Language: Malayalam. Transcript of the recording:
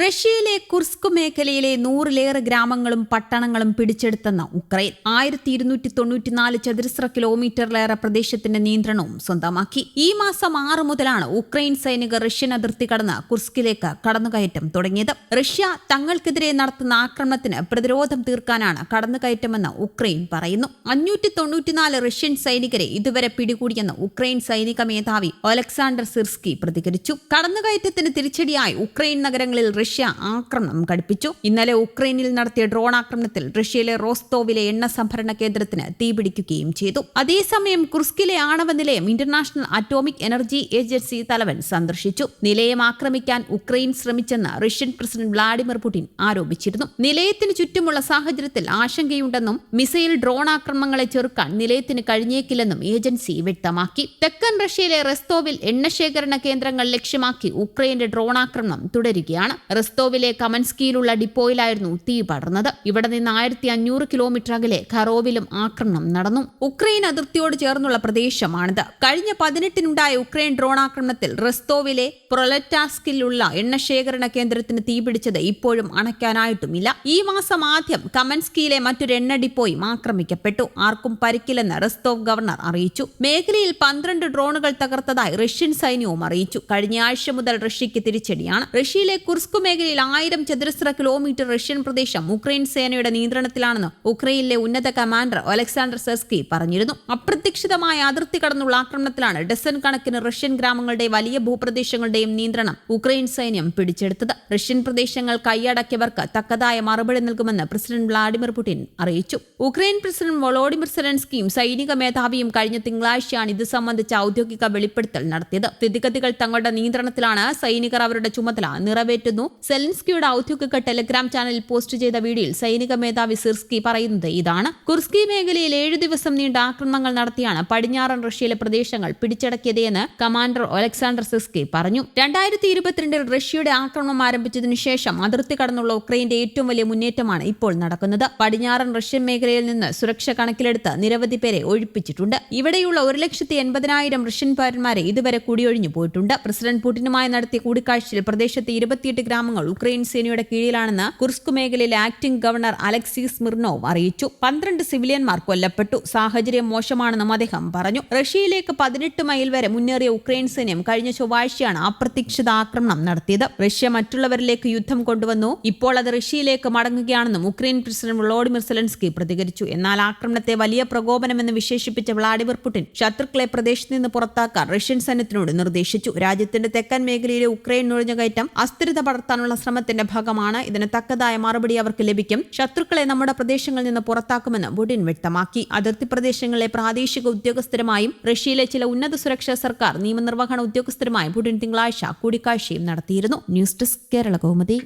റഷ്യയിലെ കുർസ്ക് മേഖലയിലെ നൂറിലേറെ ഗ്രാമങ്ങളും പട്ടണങ്ങളും പിടിച്ചെടുത്തെന്ന് ഉക്രൈൻ. ആയിരത്തി ഇരുന്നൂറ്റി തൊണ്ണൂറ്റിനാല് ചതുരശ്ര കിലോമീറ്ററിലേറെ പ്രദേശത്തിന്റെ നിയന്ത്രണവും സ്വന്തമാക്കി. ഈ മാസം ആറ് മുതലാണ് ഉക്രൈൻ സൈനികർ റഷ്യൻ അതിർത്തി കടന്ന് കുർസ്കിലേക്ക് കടന്നുകയറ്റം തുടങ്ങിയത്. റഷ്യ തങ്ങൾക്കെതിരെ നടത്തുന്ന ആക്രമണത്തിന് പ്രതിരോധം തീർക്കാനാണ് കടന്നുകയറ്റമെന്ന് ഉക്രൈൻ പറയുന്നു. അഞ്ഞൂറ്റി തൊണ്ണൂറ്റിനാല് റഷ്യൻ സൈനികരെ ഇതുവരെ പിടികൂടിയെന്ന് ഉക്രൈൻ സൈനിക മേധാവി ഒലക്സാണ്ടർ സിർസ്കി പ്രതികരിച്ചു. കടന്നുകയറ്റത്തിന് തിരിച്ചടിയായി ഉക്രൈൻ നഗരങ്ങളിൽ റഷ്യ ആക്രമണം ഘടിപ്പിച്ചു ഇന്നലെ ഉക്രൈനിൽ നടത്തിയ ഡ്രോൺ ആക്രമണത്തിൽ റഷ്യയിലെ റോസ്തോവിലെ എണ്ണ സംഭരണ കേന്ദ്രത്തിന് തീപിടിക്കുകയും ചെയ്തു. അതേസമയം കുർസ്കിലെ ആണവ നിലയം ഇന്റർനാഷണൽ അറ്റോമിക് എനർജി ഏജൻസി തലവൻ സന്ദർശിച്ചു. നിലയം ആക്രമിക്കാൻ ഉക്രൈൻ ശ്രമിച്ചെന്ന് റഷ്യൻ പ്രസിഡന്റ് വ്ളാഡിമിർ പുടിൻ ആരോപിച്ചിരുന്നു. നിലയത്തിന് ചുറ്റുമുള്ള സാഹചര്യത്തിൽ ആശങ്കയുണ്ടെന്നും മിസൈൽ ഡ്രോൺ ആക്രമണങ്ങളെ ചെറുക്കാൻ നിലയത്തിന് കഴിഞ്ഞേക്കില്ലെന്നും ഏജൻസി വ്യക്തമാക്കി. തെക്കൻ റഷ്യയിലെ റെസ്തോവിൽ എണ്ണശേഖരണ കേന്ദ്രങ്ങൾ ലക്ഷ്യമാക്കി ഉക്രൈന്റെ ഡ്രോൺ ആക്രമണം തുടരുകയാണ്. റെസ്തോവിലെ കമൻസ്കിയിലുള്ള ഡിപ്പോയിലായിരുന്നു തീ പടർന്നത്. ഇവിടെ നിന്ന് ആയിരത്തി അഞ്ഞൂറ് കിലോമീറ്റർ അകലെ ഖറോവിലും ആക്രമണം നടന്നു. ഉക്രൈൻ അതിർത്തിയോട് ചേർന്നുള്ള പ്രദേശമാണിത്. കഴിഞ്ഞ പതിനെട്ടിനുണ്ടായ ഉക്രൈൻ ഡ്രോൺ ആക്രമണത്തിൽ റെസ്തോവിലെ പ്രൊലറ്റാസ്കിലുള്ള എണ്ണശേഖരണ കേന്ദ്രത്തിന് തീപിടിച്ചത് ഇപ്പോഴും അണയ്ക്കാനായിട്ടുമില്ല. ഈ മാസം ആദ്യം കമൻസ്കിയിലെ മറ്റൊരു എണ്ണ ഡിപ്പോയും ആക്രമിക്കപ്പെട്ടു. ആർക്കും പരിക്കില്ലെന്ന് റെസ്തോവ് ഗവർണർ അറിയിച്ചു. മേഖലയിൽ പന്ത്രണ്ട് ഡ്രോണുകൾ തകർത്തതായി റഷ്യൻ സൈന്യവും അറിയിച്ചു. കഴിഞ്ഞ ആഴ്ച മുതൽ റഷ്യക്ക് തിരിച്ചടിയാണ്. റഷ്യയിലെ കുർസ്കു മേഖലയിൽ ആയിരം ചതുരശ്ര കിലോമീറ്റർ റഷ്യൻ പ്രദേശം ഉക്രൈൻ സേനയുടെ നിയന്ത്രണത്തിലാണെന്ന് ഉക്രൈനിലെ ഉന്നത കമാൻഡർ ഒലക്സാണ്ടർ സെസ്കി പറഞ്ഞിരുന്നു. അപ്രതീക്ഷിതമായ അതിർത്തി കടന്നുള്ള ആക്രമണത്തിലാണ് ഡസൻ കണക്കിന് റഷ്യൻ ഗ്രാമങ്ങളുടെ വലിയ ഭൂപ്രദേശങ്ങളുടെയും നിയന്ത്രണം ഉക്രൈൻ സൈന്യം പിടിച്ചെടുത്തത്. റഷ്യൻ പ്രദേശങ്ങൾ കൈയടക്കിയവർക്ക് തക്കതായ മറുപടി നൽകുമെന്ന് പ്രസിഡന്റ് വ്ളാഡിമിർ പുടിൻ അറിയിച്ചു. ഉക്രൈൻ പ്രസിഡന്റ് വൊളോഡിമിർ സെലൻസ്കിയും സൈനിക മേധാവിയും കഴിഞ്ഞ തിങ്കളാഴ്ചയാണ് ഇത് സംബന്ധിച്ച ഔദ്യോഗിക വെളിപ്പെടുത്തൽ നടത്തിയത്. സ്ഥിതിഗതികൾ തങ്ങളുടെ നിയന്ത്രണത്തിലാണ് സൈനികർ അവരുടെ ചുമതല നിറവേറ്റുന്നു. സെലൻസ്കിയുടെ ഔദ്യോഗിക ടെലഗ്രാം ചാനലിൽ പോസ്റ്റ് ചെയ്ത വീഡിയോയിൽ സൈനിക മേധാവി സിർസ്കി പറയുന്നത് ഇതാണ്. കുർസ്കി മേഖലയിൽ ഏഴു ദിവസം നീണ്ട ആക്രമണങ്ങൾ നടത്തിയാണ് പടിഞ്ഞാറൻ റഷ്യയിലെ പ്രദേശങ്ങൾ പിടിച്ചടക്കിയതെന്ന് കമാൻഡർ ഒലക്സാണ്ടർ സിസ്കി പറഞ്ഞു. രണ്ടായിരത്തി ഇരുപത്തിരണ്ടിൽ റഷ്യയുടെ ആക്രമണം ആരംഭിച്ചതിനു ശേഷം അതിർത്തി കടന്നുള്ള ഉക്രൈന്റെ ഏറ്റവും വലിയ മുന്നേറ്റമാണ് ഇപ്പോൾ നടക്കുന്നത്. പടിഞ്ഞാറൻ റഷ്യൻ മേഖലയിൽ നിന്ന് സുരക്ഷ കണക്കിലെടുത്ത് നിരവധി പേരെ ഒഴിപ്പിച്ചിട്ടുണ്ട്. ഇവിടെയുള്ള ഒരു ലക്ഷത്തി എൺപതിനായിരം റഷ്യൻ പൗരന്മാരെ ഇതുവരെ കുടിയൊഴിഞ്ഞു പോയിട്ടുണ്ട്. പ്രസിഡന്റ് പുടിനുമായി നടത്തിയ കൂടിക്കാഴ്ചയിൽ പ്രദേശത്തെ ഇരുപത്തിയെട്ട് ഗ്രാമങ്ങൾ ഉക്രൈൻ സേനയുടെ കീഴിലാണെന്ന് കുർസ്ക് മേഖലയിലെ ആക്ടിംഗ് ഗവർണർ അലക്സിസ് സ്മിർനോവ് അറിയിച്ചു. പന്ത്രണ്ട് സിവിലിയന്മാർ കൊല്ലപ്പെട്ടു. സാഹചര്യം മോശമാണെന്നും അദ്ദേഹം പറഞ്ഞു. റഷ്യയിലേക്ക് പതിനെട്ട് മൈൽ വരെ മുന്നേറിയ ഉക്രൈൻ സൈന്യം കഴിഞ്ഞ ചൊവ്വാഴ്ചയാണ് അപ്രതീക്ഷിത ആക്രമണം നടത്തിയത്. റഷ്യ മറ്റുള്ളവരിലേക്ക് യുദ്ധം കൊണ്ടുവന്നു. ഇപ്പോൾ അത് റഷ്യയിലേക്ക് മടങ്ങുകയാണെന്നും ഉക്രൈൻ പ്രസിഡന്റ് വ്ളോഡിമിർ സെലൻസ്കി പ്രതികരിച്ചു. എന്നാൽ ആക്രമണത്തെ വലിയ പ്രകോപനമെന്ന് വിശേഷിപ്പിച്ച വ്ളാഡിമിർ പുടിൻ ശത്രുക്കളെ പ്രദേശത്ത് നിന്ന് പുറത്താക്കാൻ റഷ്യൻ സൈന്യത്തിനോട് നിർദ്ദേശിച്ചു. രാജ്യത്തിന്റെ തെക്കൻ മേഖലയിലെ ഉക്രൈൻ നുഴഞ്ഞുകയറ്റം അസ്ഥിരത പടർത്താനുള്ള ശ്രമത്തിന്റെ ഭാഗമാണ്. ഇതിന് തക്കതായ മറുപടി അവർക്ക് ലഭിക്കും. ശത്രുക്കളെ നമ്മുടെ പ്രദേശങ്ങളിൽ നിന്ന് പുറത്താക്കുമെന്ന് ബുഡിൻ വ്യക്തമാക്കി. അതിർത്തി പ്രദേശങ്ങളിലെ പ്രാദേശിക ഉദ്യോഗസ്ഥരുമായും റഷ്യയിലെ ചില ഉന്നത സുരക്ഷാ സർക്കാർ നിയമനിർവഹണ ഉദ്യോഗസ്ഥരുമായും ബുഡിൻ തിങ്കളാഴ്ച കൂടിക്കാഴ്ചയും നടത്തിയിരുന്നു. News desk Kerala Kaumudi.